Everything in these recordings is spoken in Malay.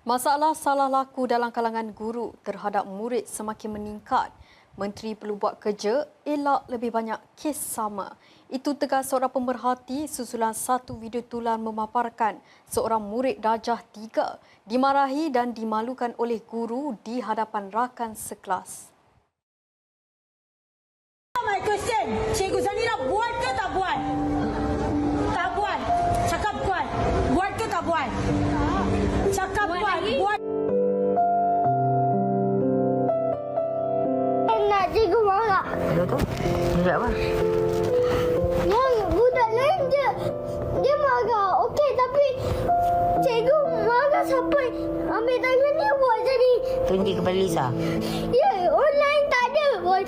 Masalah salah laku dalam kalangan guru terhadap murid semakin meningkat. Menteri perlu buat kerja elak lebih banyak kes sama. Itu tegas seorang pemerhati susulan satu video tulan memaparkan seorang murid darjah tiga dimarahi dan dimalukan oleh guru di hadapan rakan sekelas. My question, Cikgu Zanira buat ke tak Cakap buat. Buat. Nak cikgu marah. Dia tu? Dia apa? Yang budak lain dia dia marah. Okey tapi cikgu marah sampai ambil tangan dia buat jadi Tunjuk kepada Lisa. ya orang lain tak ada buat.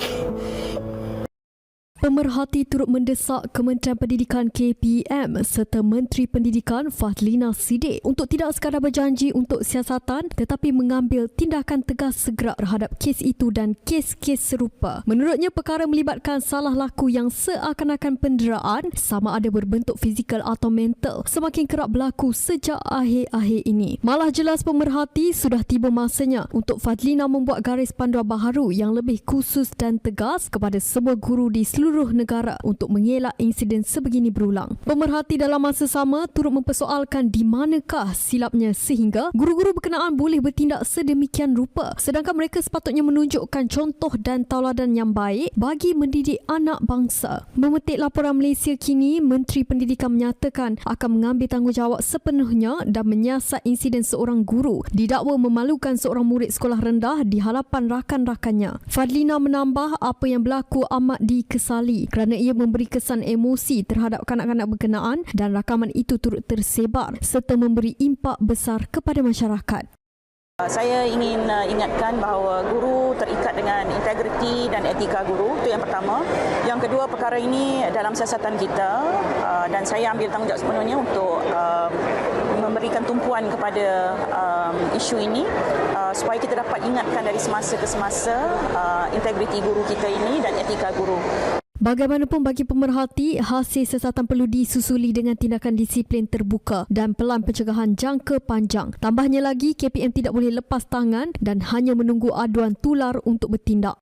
Pemerhati turut mendesak Kementerian Pendidikan KPM serta Menteri Pendidikan Fadlina Siddiq untuk tidak sekadar berjanji untuk siasatan tetapi mengambil tindakan tegas segera terhadap kes itu dan kes-kes serupa. Menurutnya perkara melibatkan salah laku yang seakan-akan penderaan sama ada berbentuk fizikal atau mental semakin kerap berlaku sejak akhir-akhir ini. Malah jelas pemerhati sudah tiba masanya untuk Fadlina membuat garis panduan baharu yang lebih khusus dan tegas kepada semua guru di seluruh negara untuk mengelak insiden sebegini berulang. Pemerhati dalam masa sama turut mempersoalkan di manakah silapnya sehingga guru-guru berkenaan boleh bertindak sedemikian rupa sedangkan mereka sepatutnya menunjukkan contoh dan tauladan yang baik bagi mendidik anak bangsa. Memetik laporan Malaysia kini, Menteri Pendidikan menyatakan akan mengambil tanggungjawab sepenuhnya dan menyiasat insiden seorang guru didakwa memalukan seorang murid sekolah rendah di hadapan rakan-rakannya. Fadlina menambah apa yang berlaku amat dikesali kerana ia memberi kesan emosi terhadap kanak-kanak berkenaan dan rakaman itu turut tersebar serta memberi impak besar kepada masyarakat. Saya ingin uh, ingatkan bahawa guru terikat dengan integriti dan etika guru itu yang pertama. Yang kedua perkara ini dalam siasatan kita uh, dan saya ambil tanggungjawab sepenuhnya untuk uh, memberikan tumpuan kepada um, isu ini uh, supaya kita dapat ingatkan dari semasa ke semasa uh, integriti guru kita ini dan etika guru. Bagaimanapun bagi pemerhati, hasil siasatan perlu disusuli dengan tindakan disiplin terbuka dan pelan pencegahan jangka panjang. Tambahnya lagi, KPM tidak boleh lepas tangan dan hanya menunggu aduan tular untuk bertindak.